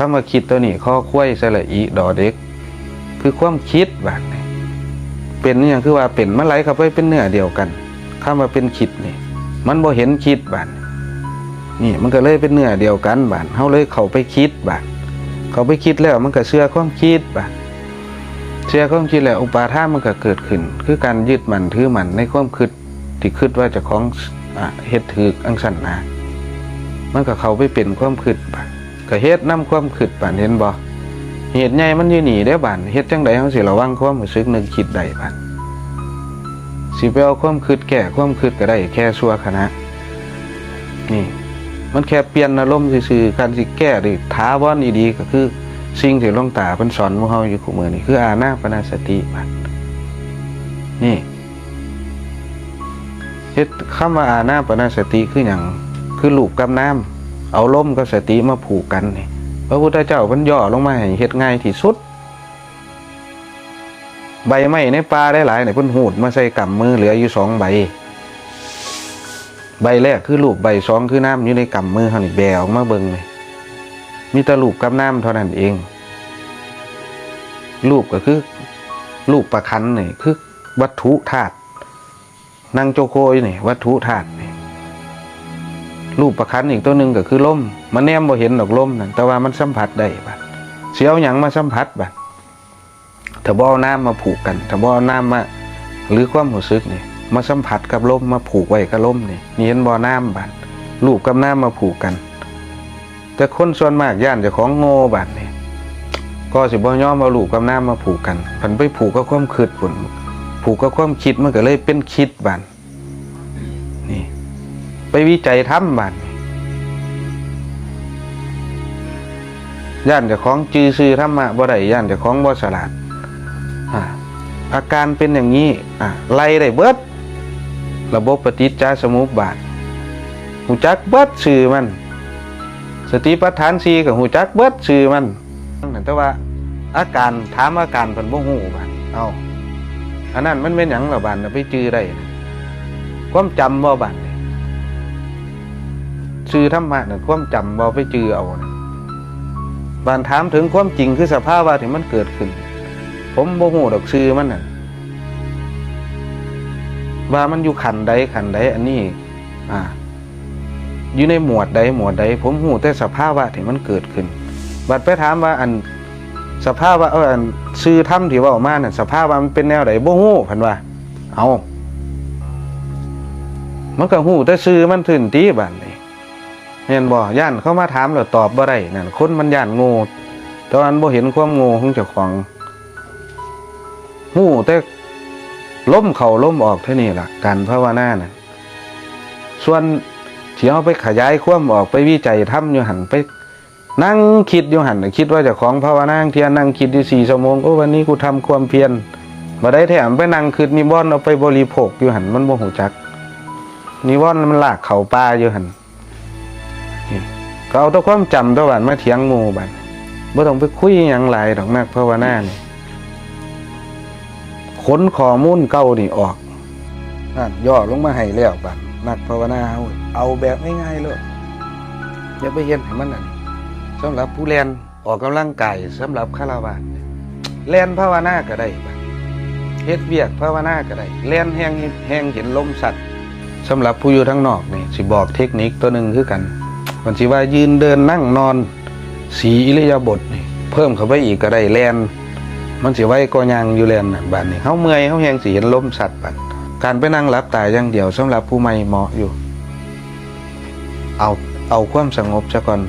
คำว่าคิดตัวนี้ข้อคุ้ยสระอีดอเด็ก คือความคิดบาดนี่เป็นอย่างคือว่าเป็นมันไหลเข้าไปเป็นเนื้อเดียวกันคำว่าเป็นคิดนี่ มันบ่เห็นคิดบาดนี่มันก็เลยเป็นเนื้อเดียวกันบาดเฮาเลยเขาไปคิดบาดเขาไปคิดแล้วมันก็เชื่อความคิดบาดเชื่อความคิดแล้วอุปาทานมันก็เกิดขึ้น คือการยึดมันถือมันในความคิดที่คิดว่าจะของอ่าเฮ็ดถืออังสันนะมันก็เขาไปเป็นความคิดบาด ก็เฮ็ดนํความคิดบาดเห็นบ่เหตุใหญ่มันอยู่หนีได้บานเฮ็ดจังใดเฮาสิระวังความรู้สึกนึกคิดได้บานสิไปเอาความคิดแก้ความคิดก็ได้แค่ชั่วขณะ นี่ มันแค่เปลี่ยนอารมณ์ซื่อๆการสิแก้ได้ถาวรดีๆก็คือ สิ่งที่หลวงตาเพิ่นสอนพวกเฮาอยู่คู่มือนี่คืออานาปาสติบานนี่เฮ็ดคำว่าอานาปาสติคือหยังคือรูปกับน้ำ เอาลมกับสติมาผูกกันนี่พระพุทธเจ้าพิ่นย่อลงมาให้เฮ็ดง่ายที่สุด ใบไม้ในป่าได้หลายเนี่ยพิ่นหูดมาใส่กำมือเหลืออยู่สองใบ ใบแรกคือลูกใบสองคือน้ำอยู่ในกำมือเฮานี่แบออกมาเบิ่งเลยมีแต่ลูกกับน้ำเท่านั้นเอง ลูกก็คือลูกประคันนี่คือวัตถุธาตุนางโจโคอยู่นี่วัตถุธาตุ รูปประคันอีกตัวหนึ่งก็คือลมมันแนมบ่เห็นดอกลมนั่นแต่ว่ามันสัมผัสได้บัดเสียวหยังมาสัมผัสบัดถ้าบ่เอาน้ำมาผูกกันถ้าบ่เอาน้ำมาหรือความรู้สึกนี่มาสัมผัสกับลมมาผูกไว้กับลมนี่นี่เห็นบ่อน้ำบัดรูปกับน้ำมาผูกกัน แต่คนส่วนมากย่านจ้าของโง่บัดนี่ก็สิบ่ยอมเอารูปกับน้ำมาผูกกันพันไปผูกกับความคิดพุ่นผูกกับความคิดมันก็เลยเป็นคิดบัด วิจัยทำบันย่านเจ้าของจือซื้อธรรมะบ่ได้ย่านเจ้าของบ่ฉลาดอาการเป็นอย่างนี้ไล่ได้เบิด ระบบปฏิจจสมุปบาทหูจักเบิดชื่อมัน สติปัฏฐานสีกับหูจักเบิดชื่อมันแต่ว่า อาการถามอาการเพิ่นบ่ฮู้บัดเอาอันนั้นมันเป็นหยังล่ะบัดน่ะไปจื้อได้ความจำบ่บัน ชื่อธรรมะเนี่ยความจำบ่ไปจือเอานะบานถามถึงความจริงคือสภาพว่าที่มันเกิดขึ้น ผมโมโหดอกชื่อมันน่ะว่ามันอยู่ขันใดขันใดอันนี้ อ่า อยู่ในหมวดใดหมวดใด ผมหูแต่สภาพว่าที่มันเกิดขึ้น บัดไปถามว่าอันสภาพว่าเอออันชื่อถ้ำที่ว่าออกมาเนี่ยสภาพว่ามันเป็นแนวใดบ่ฮู้พันว่า เอามันก็ฮู้แต่ชื่อมันถึงตีบัดนี้ เห็นบ่ย่านเข้ามาถามแล้วตอบบ่ได้นั่นคนมันย่านโง่ต่ว่ามันบ่เห็นความโง่ของเจ้าของหูแต่ล้มเข้าล้มออกเท่านี้ล่ะ การภาวนาน่ะส่วนที่เอาไปขยายความออกไปวิจัยทำอยู่หันไป นั่งคิดอยู่หันคิดว่าเจ้าของภาวนาเทียนนั่งคิดอยู่สี่ชั่วโมงโอ้วันนี้กูทำความเพียรบ่ได้แถมไปนั่งคิดนิวรณ์เอาไปบริโภคอยู่หันมันบ่หูจักนิวรณ์มันลากเข้าป่าอยู่หัน ก็เอาตัวความจำตัวบันมาเถียงงูบันบ่ต้องไปคุยหยังหลายดอกนักภาวนานี่ขนข้อมูลเก่านี่ออกนั่นย่อลงมาให้แล้วบันนักภาวนาเอาแบบง่ายๆเลยอย่าไปเฮ็ดให้มันนั่นสำหรับผู้เรียนออกกำลังกายสำหรับคารวะเรียนภาวนาก็ได้บัดเฮ็ดเวียกภาวนาก็ได้เรียนแห้งแห้งเห็นลมสัตว์สำหรับผู้อยู่ทั้งนอกนี่สิบอกเทคนิคตัวหนึ่งคือกัน มันสิว่ายืนเดินนั่งนอน สีอิริยาบถนี่เพิ่มเข้าไปอีกก็ได้แลนมันสิไว้ก็ยังอยู่แลนบัดนี้เฮาเมื่อยเฮาแฮงสิเห็นลมสัตว์บัดการไปนั่งรับตาอย่างเดียวสำหรับผู้ใหม่เหมาะอยู่ เอาเอาความสงบซะก่อน